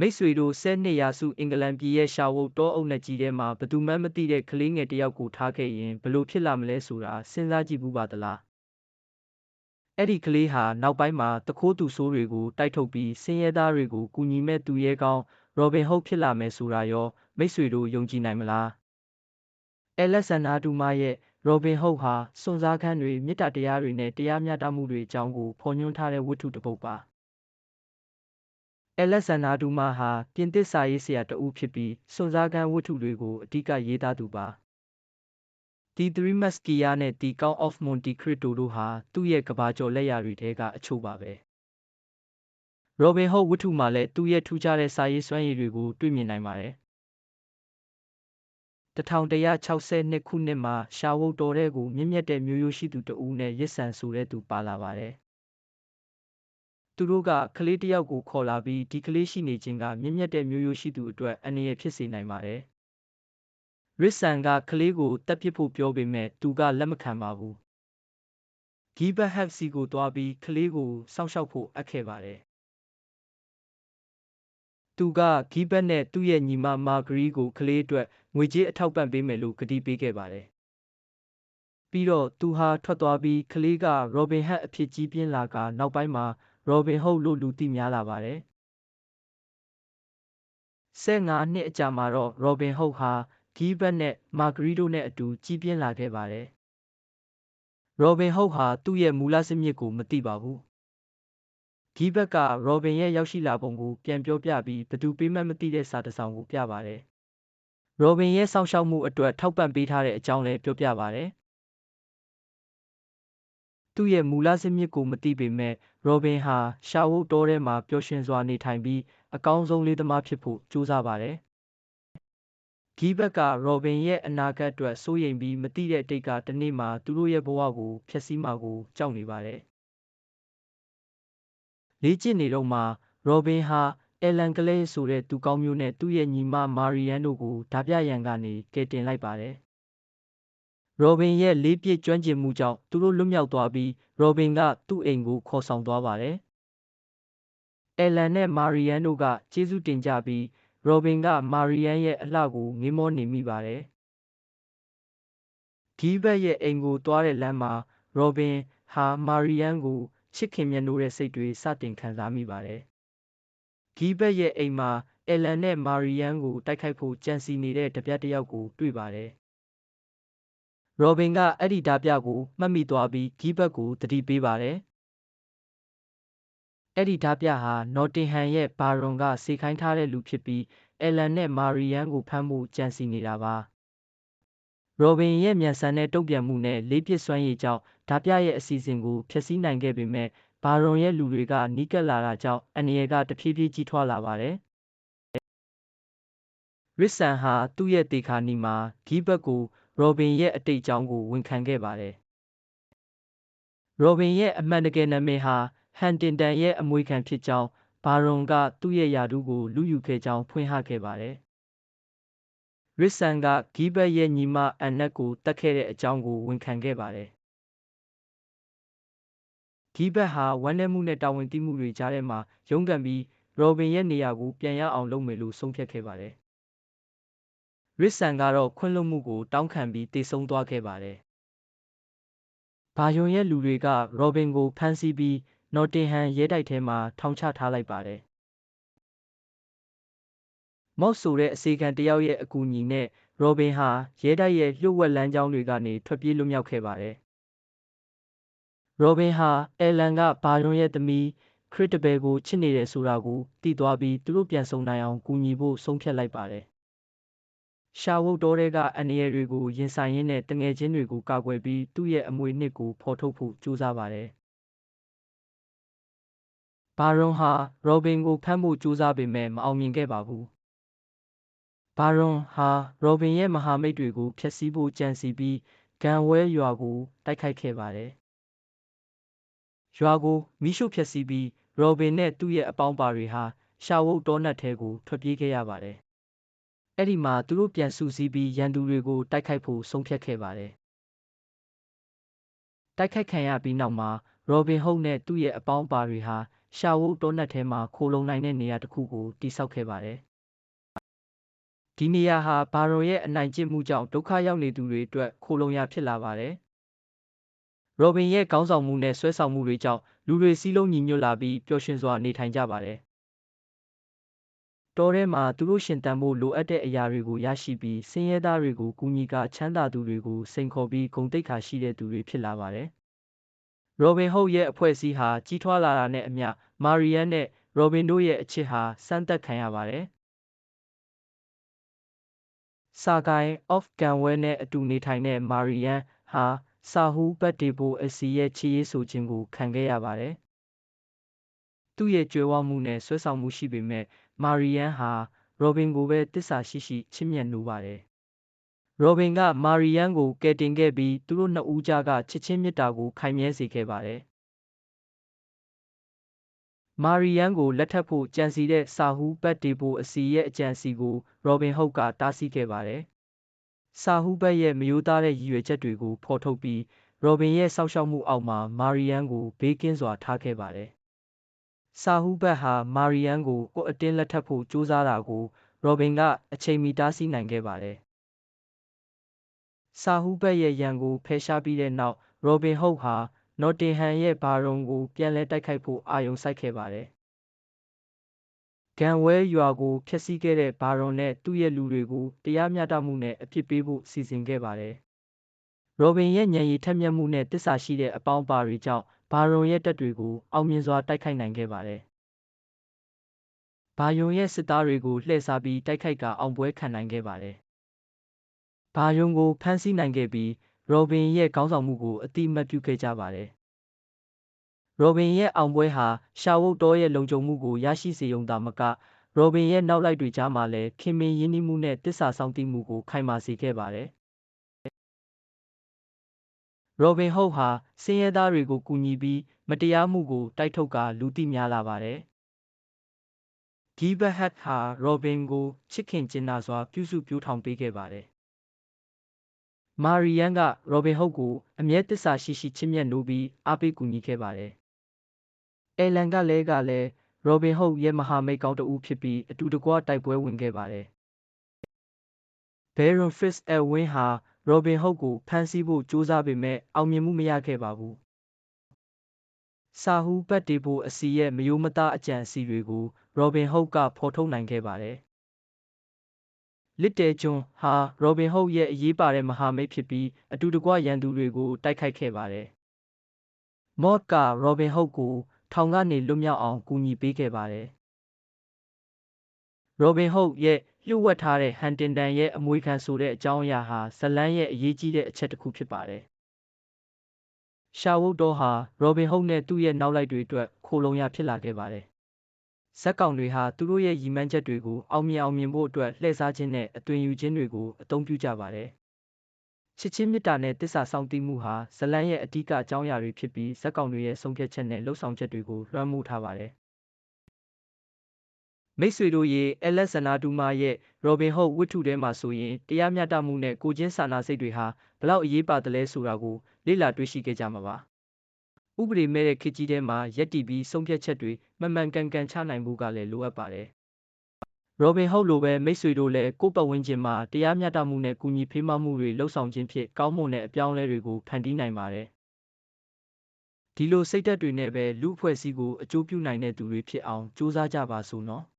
မိတ်ဆွေတို့ဆယ်နှစ်ရာစုအင်္ဂလန်ပြည်ရဲ့ရှာဝုတ်တောအုပ်နှက်ကြီးထဲမှာဘယ်သူမှမသိတဲ့ကလေးငယ်တစ်ယောက်ကိုထားခဲ့ရင်ဘယ်လိုဖြစ်လာမလဲဆိုတာစဉ်းစားကြည့်ဘူးပါသလားအဲ့ဒီကလေးဟာနောက်ပိုင်းမှာတခိုးသူဆိုးတွေကိုတိုက်ထုတ်ပြီးဆင်းရဲသားတွေကိုကူညီမဲ့သူရဲကောင်းရောဘင်ဟုတ်ဖြစ်လာမယ်ဆိုတာရောမိတ်ဆွေတို့ယုံကြည်နိုင်မလားအဲလက်ဆန်နာဒူမာရဲ့ရောဘင်ဟုတ်ဟာစွန့်စားခန်းတွေမေတ္တာတရားတွေနဲ့တရားမျှတမှုတွေအကြောင်းကိုဖော်ညွှန်းထားတဲ့ဝတ္ထုတစ်ပုဒ်ပါ အဲလက်ဆန်နာဒူမာဟာပြင်သစ်စာရေးဆရာတဦးဖြစ်ပြီးစွန့်စားခန်းဝတ္ထုတွေကိုအဓိကရေးသားသူပါဒီ3 Musketeer နဲ့ The Count of Monte Cristo တို့ဟာသူ့ရဲ့ကဘာကျော်လက်ရာတွေထဲကအချို့ပါပဲ။ Robin Hood ဝတ္ထုမှာလည်းသူ့ရဲ့ထူးခြားတဲ့စာရေးစွမ်းရည်တွေကိုတွေ့မြင်နိုင်ပါတယ်။1162ခုနှစ်မှာရှာဝုတ်တော်တဲ့ကိုမြင့်မြတ်တဲ့မျိုးရိုးရှိသူတဦးနဲ့ရစ်ဆန်ဆိုတဲ့သူပါလာပါတယ်။ သူတို့ကကလေးတစ်ယောက်ကိုခေါ်လာပြီးဒီကလေးရှိနေခြင်းကမြင့်မြတ်တဲ့မျိုးရိုးရှိသူအတွက်အန္တရာယ်ဖြစ်စေနိုင်ပါတယ်။ရစ်ဆန်ကကလေးကိုတက်ပစ်ဖို့ပြောပေမဲ့သူကလက်မခံပါဘူး။ဂီဘတ်ဟက်စီကိုသွားပြီးကလေးကိုစောင့်ရှောက်ဖို့အပ်ခဲ့ပါတယ်။သူကဂီဘတ်နဲ့သူ့ရဲ့ညီမမာဂရီကိုကလေးအတွက်ငွေကြေးအထောက်ပံ့ပေးမယ်လို့ကတိပေးခဲ့ပါတယ်။ပြီးတော့သူဟာထွက်သွားပြီးကလေးကရောဘင်ဟတ်အဖြစ်ကြီးပြင်းလာကနောက်ပိုင်းမှာ ရောဘင်ဟုတ်လို့လူသိများလာပါတယ်။15နှစ်အကြာမှာတော့ရောဘင်ဟုတ်ဟာဂီးဘတ်နဲ့မာဂရီတို့နဲ့အတူကြီးပြင်းလာခဲ့ပါတယ်။ရောဘင်ဟုတ်ဟာသူ့ရဲ့မူလဇစ်မြစ်ကိုမသိပါဘူး။ဂီးဘတ်ကရောဘင်ရဲ့ရောက်ရှိလာပုံကိုပြန်ပြောပြပြီးဘသူပေးမှတ်မသိတဲ့စာတစ်စောင်ကိုပြပါတယ်။ရောဘင်ရဲ့စောင့်ရှောက်မှုအတွက်ထောက်ပံ့ပေးထားတဲ့အကြောင်းလည်းပြောပြပါတယ်။ သူ့ရဲ့မူလဇစ်မြစ်ကိုမသိပေမဲ့ရောဘင်ဟာရှာဝုတ်တောထဲမှာပျော်ရွှင်စွာနေထိုင်ပြီးအကောင်းဆုံးလေးသမားဖြစ်ဖို့ကြိုးစားပါတယ်ဂီးဘက်ကရောဘင်ရဲ့အနာဂတ်အတွက်စိုးရိမ်ပြီးမသိတဲ့အတိတ်ကတစ်နေ့မှာသူတို့ရဲ့ဘဝကိုဖျက်ဆီးမှာကိုကြောက်နေပါတယ်။လေ့ကျင့်နေတော့မှရောဘင်ဟာအယ်လန်ကလေးဆိုတဲ့သူကောင်းမျိုးနဲ့သူ့ရဲ့ညီမမာရီယန်တို့ကိုဓာပြရန်ကနေကယ်တင်လိုက်ပါတယ်။ ရောဘင်ရဲ့လေးပြည့်ကျွမ်းကျင်မှုကြောင့်သူတို့လွတ်မြောက်သွားပြီးရောဘင်ကသူ့အိမ်ကိုခေါ်ဆောင်သွားပါတယ်။အယ်လန်နဲ့မာရီယန်တို့ကကျေးဇူးတင်ကြပြီးရောဘင်ကမာရီယန်းရဲ့အလှကိုငေးမောနေမိပါတယ်။ဂီးဘတ်ရဲ့အိမ်ကိုသွားတဲ့လမ်းမှာရောဘင်ဟာမာရီယန်းကိုချစ်ခင်မြတ်နိုးတဲ့စိတ်တွေစတင်ခံစားမိပါတယ်။ဂီးဘတ်ရဲ့အိမ်မှာအယ်လန်နဲ့မာရီယန်းကိုတိုက်ခိုက်ဖို့ကြံစီနေတဲ့တပြက်တစ်ယောက်ကိုတွေ့ပါတယ်။ ရောဘင်ကအဲ့ဒီဓာပြကိုမှတ်မိသွားပြီးဂီးဘတ်ကိုတတိပေးပါတယ်။အဲ့ဒီဓာပြဟာနော်တင်ဟန်ရဲ့ဘာရွန်ကစေခိုင်းထားတဲ့လူဖြစ်ပြီးအယ်လန်နဲ့မာရီယန်းကိုဖမ်းဖို့ကြံစီနေတာပါ။ရောဘင်ရဲ့မြန်ဆန်တဲ့တုံ့ပြန်မှုနဲ့လေးပစ်စွမ်းရည်ကြောင့်ဓာပြရဲ့အစီအစဉ်ကိုဖျက်ဆီးနိုင်ခဲ့ပေမဲ့ဘာရွန်ရဲ့လူတွေကနီးကပ်လာတာကြောင့်အန်နီယယ်ကတဖြည်းဖြည်းကြီးထွားလာပါတယ်။ရစ်ဆန်ဟာသူ့ရဲ့တေခါနီမှာဂီးဘတ်ကို ရောဘင်ရဲ့အတိတ်အကြောင်းကိုဝန်ခံခဲ့ပါတယ်။ရောဘင်ရဲ့အမှန်တကယ်နာမည်ဟာဟန်တင်တန်ရဲ့အမွေခံဖြစ်ကြောင်းဘာရွန်ကသူ့ရဲ့ယာတူးကိုလူယူခဲ့ကြောင်းဖွင့်ဟခဲ့ပါတယ်။ရစ်ဆန်ကဂီးဘတ်ရဲ့ညီမအန်နက်ကိုတတ်ခဲ့တဲ့အကြောင်းကိုဝန်ခံခဲ့ပါတယ်။ဂီးဘတ်ဟာဝမ်းနည်းမှုနဲ့တာဝန်သိမှုတွေကြားထဲမှာရုန်းကန်ပြီးရောဘင်ရဲ့နေရာကိုပြန်ရအောင်လုပ်မယ်လို့ဆုံးဖြတ်ခဲ့ပါတယ်။ ရစ်ဆန်ကတော့ခွင့်လွှတ်မှုကိုတောင်းခံပြီးတည်ဆုံသွားခဲ့ပါတယ်။ဘာယွန်ရဲ့လူတွေကရောဘင်ကိုဖမ်းဆီးပြီးနော်တင်ဟမ်ရဲတိုက်ထဲမှာထောင်ချထားလိုက်ပါတယ်။မော့ဆိုတဲ့အစေခံတယောက်ရဲ့အကူအညီနဲ့ရောဘင်ဟာရဲတိုက်ရဲ့လျှို့ဝှက်လမ်းကြောင်းတွေကနေထွက်ပြေးလွတ်မြောက်ခဲ့ပါတယ်။ရောဘင်ဟာအဲလန်ကဘာရွန်ရဲ့သမီးခရစ်တဘယ်ကိုချစ်နေတယ်ဆိုတာကိုသိသွားပြီးသူတို့ပြန်ဆုံနိုင်အောင်ကူညီဖို့ဆုံးဖြတ်လိုက်ပါတယ်။ ရှာဝုတ်တော်တွေကအန်ရယ်တွေကိုရင်ဆိုင်ရင်းနဲ့တငယ်ချင်းတွေကိုကာကွယ်ပြီးသူ့ရဲ့အမွေနှစ်ကိုဖော်ထုတ်ဖို့ကြိုးစားပါတယ်။ဘာရွန်ဟာရောဘင်ကိုဖမ်းဖို့ကြိုးစားပေမဲ့မအောင်မြင်ခဲ့ပါဘူး။ဘာရွန်ဟာရောဘင်ရဲ့မဟာမိတ်တွေကိုဖျက်ဆီးဖို့ကြံစည်ပြီးဂန်ဝဲရွာကိုတိုက်ခိုက်ခဲ့ပါတယ်။ရွာကိုမိရှုဖျက်ဆီးပြီးရောဘင်နဲ့သူ့ရဲ့အပေါင်းပါတွေဟာရှာဝုတ်တောနက်ထဲကိုထွက်ပြေးခဲ့ရပါတယ်။ အဲ့ဒီမှာသူတို့ပြန်စုစည်းပြီးရန်သူတွေကိုတိုက်ခိုက်ဖို့ဆုံးဖြတ်ခဲ့ပါတယ်။တိုက်ခိုက်ခံရပြီးနောက်မှာရောဘင်ဟုတ်နဲ့သူ့ရဲ့အပေါင်းပါတွေဟာရှာဝုတ်တောနက်ထဲမှာခိုလုံနိုင်တဲ့နေရာတစ်ခုကိုတိစောက်ခဲ့ပါတယ်။ဒီနေရာဟာဘာရွန်ရဲ့အနိုင်ကျင့်မှုကြောင့်ဒုက္ခရောက်နေသူတွေအတွက်ခိုလုံရာဖြစ်လာပါတယ်။ရောဘင်ရဲ့ခေါင်းဆောင်မှုနဲ့ဆွဲဆောင်မှုတွေကြောင့်လူတွေစည်းလုံးညီညွတ်လာပြီးပျော်ရွှင်စွာနေထိုင်ကြပါတယ်။ တောထဲမှာသူတို့ရှင်သန်ဖို့လိုအပ်တဲ့အရာတွေကိုရရှိပြီးဆင်းရဲသားတွေကိုကူညီကာချမ်းသာသူတွေကိုစိန်ခေါ်ပြီးဂုဏ်သိက္ခာရှိတဲ့သူတွေဖြစ်လာပါတယ်။ရောဘင်ဟုတ်ရဲ့အဖွဲ့အစည်းဟာကြီးထွားလာတာနဲ့အမျှမာရီယန်နဲ့ရောဘင်တို့ရဲ့အချစ်ဟာစမ်းသပ်ခံရပါတယ်။စာကိုင် of ကန်ဝဲနဲ့အတူနေထိုင်တဲ့မာရီယန်ဟာစာဟူးဘတ်ဒေဘိုအစီရဲ့ချီရေးဆိုခြင်းကိုခံခဲ့ရပါတယ်။သူ့ရဲ့ကြွယ်ဝမှုနဲ့ဆွဲဆောင်မှုရှိပေမဲ့ မာရီယန်ဟာ ရောဘင်ကိုပဲတစ္ဆာရှိရှိချစ်မြတ်နိုးပါတယ်။ရောဘင်က မာရီယန်ကိုကယ်တင်ခဲ့ပြီးသူတို့နှစ်ဦးကြားကချစ်ချင်းမေတ္တာကိုခိုင်မြဲစေခဲ့ပါတယ်။မာရီယန်ကိုလက်ထပ်ဖို့ကြံစီတဲ့စာဟူးဘတ်ဒေဘိုအစီရဲ့အကြံစီကို ရောဘင်ဟုတ်ကတားဆီးခဲ့ပါတယ်။စာဟူးဘတ်ရဲ့မယိုးသားတဲ့ရည်ရွယ်ချက်တွေကိုဖော်ထုတ်ပြီးရောဘင်ရဲ့စောင့်ရှောက်မှုအောက်မှာမာရီယန်ကိုဘေးကင်းစွာထားခဲ့ပါတယ်။ စာဟူးဘတ်ဟာမာရီယန်ကိုကိုအတင်းလက်ထပ်ဖို့ကြိုးစားတာကိုရောဘင်ကအချိန်မီတားဆီးနိုင်ခဲ့ပါတယ်။စာဟူးဘတ်ရဲ့ရန်ကိုဖယ်ရှားပြီးတဲ့နောက်ရောဘင်ဟုတ်ဟာနော်တင်ဟမ်ရဲ့ဘာရွန်ကိုပြန်လည်တိုက်ခိုက်ဖို့အာရုံစိုက်ခဲ့ပါတယ်။ဂန်ဝဲရွာကိုဖျက်ဆီးခဲ့တဲ့ဘာရွန်နဲ့သူ့ရဲ့လူတွေကိုတရားမျှတမှုနဲ့အပြစ်ပေးဖို့စီစဉ်ခဲ့ပါတယ်။ရောဘင်ရဲ့ညံရီထက်မြက်မှုနဲ့တစ္ဆာရှိတဲ့အပေါင်းအပါတွေကြောင့် ဘာရွန်ရဲ့တပ်တွေကို အောင်မြင်စွာတိုက်ခိုက်နိုင်ခဲ့ပါတယ်။ဘာယွန်ရဲ့စစ်သားတွေကိုလှည့်စားပြီးတိုက်ခိုက်ကအောင်ပွဲခံနိုင်ခဲ့ပါတယ်။ဘာယွန်ကိုဖမ်းဆီးနိုင်ခဲ့ပြီးရောဘင်ရဲ့ခေါင်းဆောင်မှုကိုအတိအမှတ်ပြုခဲ့ကြပါတယ်။ရောဘင်ရဲ့အောင်ပွဲဟာရှာဝုတ်တော်ရဲ့လုံခြုံမှုကိုရရှိစေုံသာမကရောဘင်ရဲ့နောက်လိုက်တွေကြားမှာလည်းခင်မင်ရင်းနှီးမှုနဲ့တစ္ဆာဆောင်တည်မှုကိုခိုင်မာစေခဲ့ပါတယ်။ ရောဘင်ဟုတ်ဟာဆင်းရဲသားတွေကိုကူညီပြီးမတရားမှုကိုတိုက်ထုတ်ကာလူသိများလာပါတယ်။ဂီဘဟတ်ဟာရောဘင်ကိုချစ်ခင်ကျင်နာစွာပြုစုပြောထောင်ပေးခဲ့ပါတယ်မာရီယန်ကရောဘင်ဟုတ်ကိုအမြဲတစ္ဆာရှိရှိချစ်မြတ်နိုးပြီးအားပေးကူညီခဲ့ပါတယ်။အဲလန်ကလည်းကလည်းရောဘင်ဟုတ်ရဲ့မဟာမိတ်ကောင်းတဦးဖြစ်ပြီးအတူတကွတိုက်ပွဲဝင်ခဲ့ပါတယ်။ဘယ်ရွန်ဖစ်အဝင်းဟာ ရောဘင်ဟုတ်ကိုဖမ်းဆီးဖို့ကြိုးစားပေမဲ့အောင်မြင်မှုမရခဲ့ပါဘူး။စာဟူဘတ်ဒေဘိုအစီရဲ့မယိုမသားအကြံအစီတွေကိုရောဘင်ဟုတ်ကဖော်ထုတ်နိုင်ခဲ့ပါတယ်လစ်တဲဂျွန်ဟာရောဘင်ဟုတ်ရဲ့အရေးပါတဲ့မဟာမိတ်ဖြစ်ပြီးအတူတကွရန်သူတွေကိုတိုက်ခိုက်ခဲ့ပါတယ်။မော့ကရောဘင်ဟုတ်ကိုထောင်ကနေလွတ်မြောက်အောင်ကူညီပေးခဲ့ပါတယ်။ရောဘင်ဟုတ်ရဲ့ လျှို့ဝှက်ထားတဲ့ဟန်တင်တန်ရဲ့အမွေခံဆိုတဲ့အကြောင်းအရာဟာဇလန်းရဲ့အရေးကြီးတဲ့အချက်တစ်ခုဖြစ်ပါတယ်။ရှာဝုတ်တော်ဟာရောဘင်ဟုတ်နဲ့သူ့ရဲ့နောက်လိုက်တွေအတွက်ခိုလုံရဖြစ်လာခဲ့ပါတယ်ဇက်ကောင်တွေဟာသူတို့ရဲ့ရည်မှန်းချက်တွေကိုအောင်မြင်အောင်မြင်ဖို့အတွက်လှည့်စားခြင်းနဲ့အသွင်ယူခြင်းတွေကိုအသုံးပြုကြပါတယ်။ချစ်ချင်းမေတ္တာနဲ့တစ္ဆာဆောင်သိမှုဟာဇလန်းရဲ့အဓိကအကြောင်းအရာတွေဖြစ်ပြီးဇက်ကောင်တွေရဲ့ဆုံးဖြတ်ချက်နဲ့လှုပ်ဆောင်ချက်တွေကိုလွှမ်းမိုးထားပါတယ်။ မိတ်ဆွေတို့ရေအလက်ဇနာဒူမာရဲ့ရောဘင်ဟုတ်ဝတ္ထုထဲမှာဆိုရင်တရားမျှတမှုနဲ့ကိုချင်းစာနာစိတ်တွေဟာဘလောက်အရေးပါတယ်လဲဆိုတာကိုလေ့လာတွေ့ရှိခဲ့ကြမှာပါ။ဥပဒေမဲ့တဲ့ခေတ်ကြီးထဲမှာရပ်တည်ပြီးဆုံးဖြတ်ချက်တွေမှန်မှန်ကန်ကန်ချနိုင်ဖို့ကလည်းလိုအပ်ပါတယ်။ရောဘင်ဟုတ်လိုပဲမိတ်ဆွေတို့လည်းကိုယ့်ပတ်ဝန်းကျင်မှာတရားမျှတမှုနဲ့ကူညီဖေးမမှုတွေလှုပ်ဆောင်ခြင်းဖြင့်ကောင်းမွန်တဲ့အပြောင်းအလဲတွေကိုဖန်တီးနိုင်ပါတယ်။ဒီလိုစိတ်ဓာတ်တွေနဲ့ပဲလူအဖွဲ့အစည်းကိုအကျိုးပြုနိုင်တဲ့သူတွေဖြစ်အောင်ကြိုးစားကြပါစို့နော်။